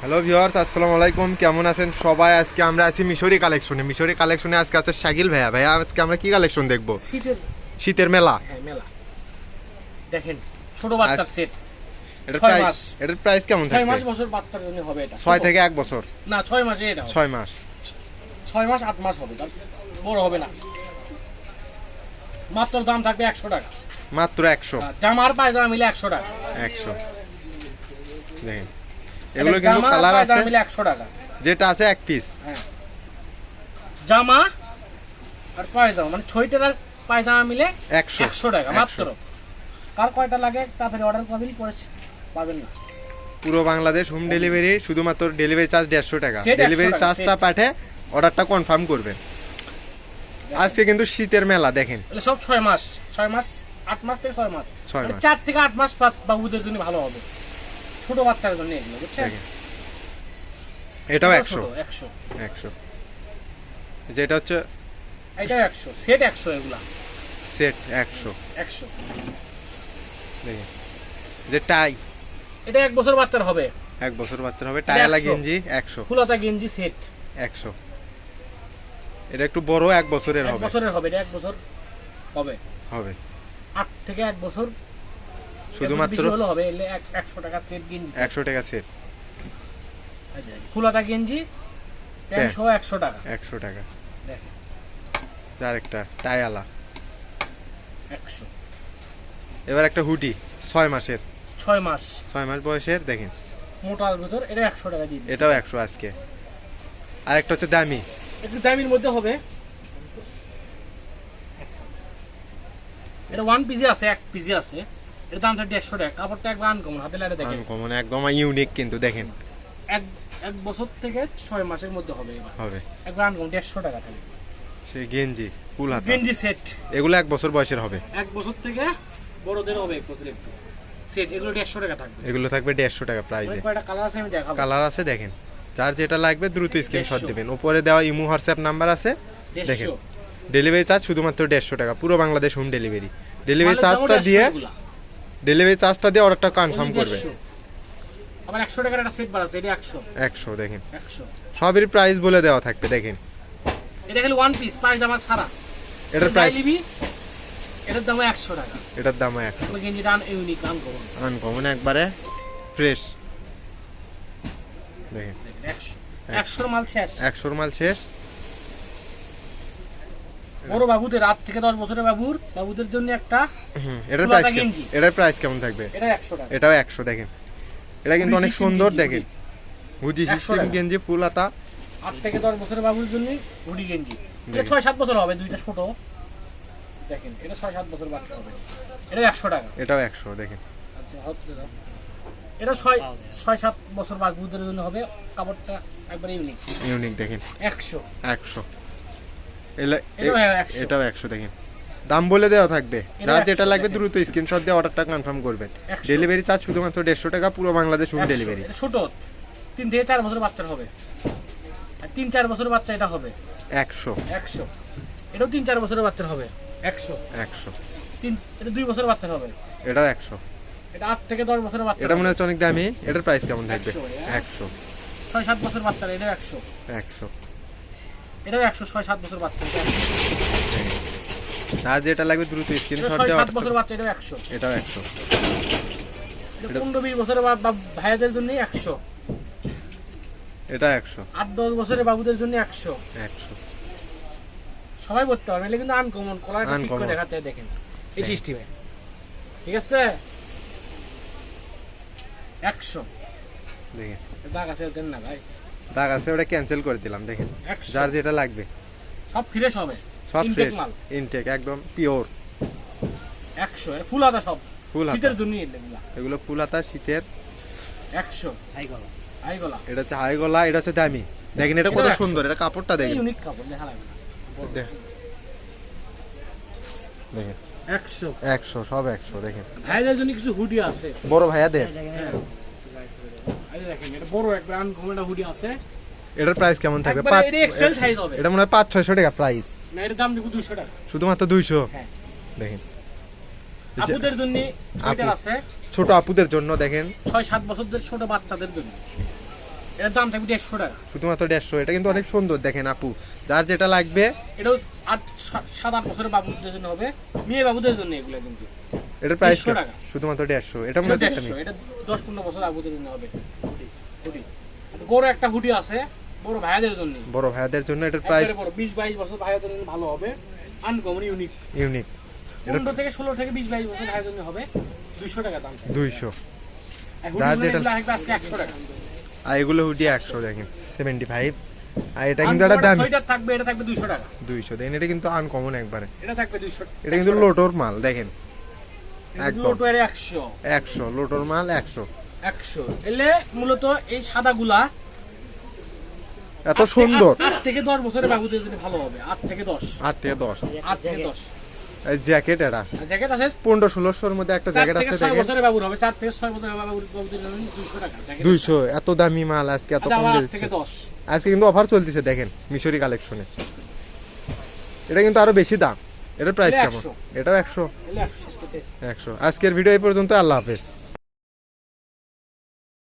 Hello viewers আসসালামু আলাইকুম। কেমন আছেন সবাই? আজকে আমরা আছি মিশরি কালেকশনে। মিশরি কালেকশনে আজকে আছে শাকিল ভাইয়া। ভাইয়া আজকে আমরা কি কালেকশন দেখব? শীতের শীতের মেলা। হ্যাঁ মেলা। দেখেন ছোট বাচ্চার সেট ছয় প্রাইস। এটার প্রাইস কেমন ছয় মাস বছর বাচ্চার জন্য হবে এটা। ছয় ছোট। থেকে এক বছর। না ছয় মাসে এটা হবে। ছয় মাস। ছয় মাস আট মাস হবে বড় হবে না। মাত্র দাম থাকবে একশো টাকা। মাত্র একশো। আর জামার পায়জামা মিলে একশো টাকা। একশো। দেখেন। এগুলো কিন্তু কালার আছে। মিলে একশো টাকা। যেটা আছে এক পিস হ্যাঁ। জামা আর পায়জামা মানে ছয়টার আর পায়জামা মিলে একশো একশো টাকা মাত্র। কার কয়টা লাগে তাড়াতাড়ি অর্ডার করবেন পরে পাবেন না। পুরো বাংলাদেশ হোম ডেলিভারি শুধুমাত্র ডেলিভারি চার্জ দেড়শো টাকা। ডেলিভারি চার্জটা পাঠে অর্ডারটা কনফার্ম করবেন। আজকে কিন্তু শীতের মেলা দেখেন। সব ছয় মাস ছয় মাস আট মাস থেকে ছয় মাস। ছয় মাস। চার থেকে আট মাস বাবুদের জন্য ভালো হবে। ছোট বাচ্চার জন্য এগুলো বুঝছেন? এটাও একশো। ছোট, একশো। একশো। যেটা হচ্ছে এটাও একশো সেট একশো এগুলা। সেট একশো। একশো। দেখেন। যে টাই। এটা এক বছর বাচ্চার হবে। এক বছর বাচ্চার হবে। টায়ালা 100 গেঞ্জি একশো। ফুলাতা গেঞ্জি সেট। একশো। এটা একটু বড় এক বছরের এক হবে। বছরের হবে এটা এক বছর হবে। হবে। আট থেকে এক বছর। শুধুমাত্র হলে হবে এলে এক- একশো টাকা সেট গেঞ্জি set। একশো টাকা সেট ফুলাতা গেঞ্জি প্যান্ট হ্যাঁ। সহ একশো টাকা। একশো টাকা। দেখেন। আরেকটা টায়ালা একশো। এবার একটা হুডি ছয় মাসের। ছয় মাস। ছয় মাস বয়সের দেখেন। মোটার ভিতর এটা একশো টাকা দিয়ে। এটাও একশো আজকে। আর একটা হচ্ছে দামি। একটু দামির মধ্যে হবে। এটা ওয়ান পিজি আছে এক পিজি আছে। এর দাম একশো টাকা। কাপড়টা একবার আনকমন হাতে লাগে দেখেন। আনকমন একদম ইউনিক কিন্তু দেখেন। এক এক বছর থেকে ছয় মাসের মধ্যে হবে এবার। হবে। একবার আনকমন দেড়শো টাকা থাকবে সে গেঞ্জি ফুল হাতা। গেঞ্জি সেট এগুলো এক বছর বয়সের হবে। এক বছর থেকে বড়দের হবে এক বছর একটু। সেট এগুলো দেড়শো টাকা থাকবে। এগুলো থাকবে দেড়শো টাকা কয়টা কালার আছে আমি দেখাবো। কালার আছে দেখেন। যার যেটা লাগবে দ্রুত স্ক্রিনশট 150 দিবেন। উপরে দেওয়া ইমো হোয়াটসঅ্যাপ নাম্বার আছে। দেখেন। ডেলিভারি চার্জ শুধুমাত্র দেড়শো টাকা। পুরো বাংলাদেশ হোম ডেলিভারি ডেলিভারি চার্জটা দিয়ে। ডেলিভারি চার্জটা দিয়ে অর্ডারটা কনফার্ম করবে। 150 আবার একশো টাকার একটা সেট বাড়াচ্ছে এটা একশো। একশো দেখেন। একশো। সবেরই প্রাইস বলে দেওয়া থাকবে দেখেন। এটা খালি ওয়ান পিস পায়জামা ছাড়া এটার প্রাইস নিবি এটার দাম একশো টাকা। এটার দাম একশো। ওই গেঞ্জিটা আন ইউনিক আনকমন আনকমন একবারে ফ্রেশ দেখেন। একশো। একশোর মাল শেষ। একশোর মাল শেষ। বড় বাবুদের আট থেকে দশ বছরের বাবুর বাবুদের জন্য একটা এটার প্রাইস এটার প্রাইস কেমন থাকবে? এটা একশো টাকা। এটাও একশো দেখেন। এটা কিন্তু অনেক সুন্দর দেখেন। হুজি সিস্টেম গেঞ্জি ফুল হাতা। আট থেকে দশ বছরের বাবুর জন্য হুডি গেঞ্জি। এটা ছয় সাত বছর হবে দুইটা ছোট। দেখেন এটা ছয় সাত বছর বাচ্চা হবে। এটা একশো টাকা। এটাও একশো দেখেন। আচ্ছা এটা ছয় ছয় সাত বছর বাবুদের জন্য হবে। কাপড়টা একবারে ইউনিক ইউনিক দেখেন। একশো। একশো। এটাও একশো। দেখেন। দাম বলে দেওয়া থাকবে। যার যেটা লাগবে। দ্রুত স্ক্রিনশট দিয়ে অর্ডারটা কনফার্ম করবেন। ডেলিভারি চার্জ শুধুমাত্র দেড়শো টাকা পুরো বাংলাদেশ হোম ডেলিভারি এটা ছোট। তিন থেকে চার বছর বাচ্চার হবে। আর তিন চার বছরের বাচ্চা এটা হবে। একশো। একশো। এটাও তিন চার বছরের বাচ্চার হবে। একশো। একশো। তিন এটা দুই বছরের বাচ্চার হবে। এটাও একশো। এটা আট থেকে দশ বছরের বাচ্চা এটা মনে হচ্ছে অনেক দামি। এটার প্রাইস কেমন থাকবে? একশো ছয় সাত বছর বাচ্চার এটাও একশো। একশো। এটাও একশো ছয় সাত বছর বাচ্চা 100। যার যেটা লাগবে দ্রুত স্ক্রিনশট দিয়ে সাত বছর বাচ্চা এটাও একশো। এটাও একশো। এটা এটা- পনেরো বিশ বছরের বা- বা ভাইয়াদের জন্য একশো। এটা একশো। আট দশ বছরের বাবুদের জন্য একশো। একশো। সবাই করতে পারবে কিন্তু আনকমন কলার ঠিক করে দেখাতে দেখেন। এই হ্যাঁ। সিস্টেমে। ঠিক আছে? একশো। দেখেন। দাগ আছে দেন না ভাই। দাগ আছে ওটা ক্যান্সেল করে দিলাম দেখেন। যার যেটা লাগবে। সব ফ্রেশ হবে। সব ফ্রেশ ইনটেক একদম পিওর একশো এর ফুল হাতা সব। ফুল হাতা। শীতের জন্য এগুলা। এগুলো ফুল হাতা শীতের। একশো। হাইগলা হাইগলা এটা হচ্ছে হাই গলা এটা হচ্ছে দামি। দেখেন এটা কত সুন্দর এটা কাপড়টা দেখেন। ইউনিক কাপড় লেখা লাগবে। দেখেন। একশো। একশো সব একশো দেখেন। ভাইদের জন্য কিছু হুডি আছে। বড় ভাইয়া দেন হ্যাঁ। এই দেখেন এটা বড় একটা আনকমন একটা হুডি আছে। এটার প্রাইস কেমন থাকবে? এটা এক্সেল সাইজ হবে। এটা মনে হয় পাঁচ ছয়শো টাকা প্রাইস না এর দাম দিব দুশো টাকা। শুধুমাত্র দুইশো? হ্যাঁ। দেখেন। আপুদের জন্য সোয়েটার আছে। ছোট আপুদের জন্য দেখেন। ছয় সাত বছরদের ছোট বাচ্চাদের জন্য। এটার দাম থাকবে দেড়শো টাকা। শুধুমাত্র দেড়শো। এটা কিন্তু অনেক সুন্দর দেখেন আপু। যার যেটা লাগবে। এটাও আট সা- সাত আট বছরের বাবুদের জন্য হবে। মেয়ে বাবুদের জন্য এগুলো কিন্তু। এটার প্রাইস শুধুমাত্র দেড়শো। এটা মনে এটা হচ্ছে এটা দশ পনেরো বছর বাবুদের জন্য হবে। হুডি। হুডি বড় একটা হুডি আছে বড় ভাইয়াদের জন্য। বড় ভাইয়াদের জন্য এটার প্রাইস বড় বিশ বাইশ বছর ভাইয়াদের জন্য ভালো হবে। আনকমন ইউনিক ইউনিক এটা পনেরো থেকে ষোলো থেকে বিশ বাইশ বছর ভাইয়াদের জন্য হবে। দুইশো টাকা দাম। দুইশো। আর যেটা- আজকে একশো টাকা। আর এগুলো হুডি একশো দেখেন। সেভেন্টি ফাইভ আর এটা কিন্তু একটা দাম থাকবে এটা থাকবে দুইশো টাকা। দুইশো। দেখেন এটা কিন্তু আনকমন একবারে। এটা থাকবে এটা কিন্তু লোটোর মাল দেখেন। একদম। একশো। একশো লোটোর মাল একশো। একশো। এলে মূলত এই সাদাগুলা এত সুন্দর। আট থেকে দশ বছরের বাবুদের জন্য ভালো হবে। আট থেকে দশ। আট থেকে দশ। আট থেকে দশ। জ্যাকেট এটা। জ্যাকেট আছে পনেরো ষোলোশোর মধ্যে একটা জ্যাকেট আছে দেখেন। বছরের বাবুর হবে। চার থেকে ছয় বছরের বাবুর বাবুদের জন্য দুইশো টাকা। দুইশো। এত দামি মাল আজকে এত আচ্ছা, কম দিচ্ছে। আজকে কিন্তু অফার চলতেছে দেখেন মিশরি কালেকশনে এটা কিন্তু আরও বেশি দাম। এটার প্রাইস কেমন? এটাও একশো। একশো আজকের ভিডিও এই পর্যন্ত আল্লাহ হাফেজ।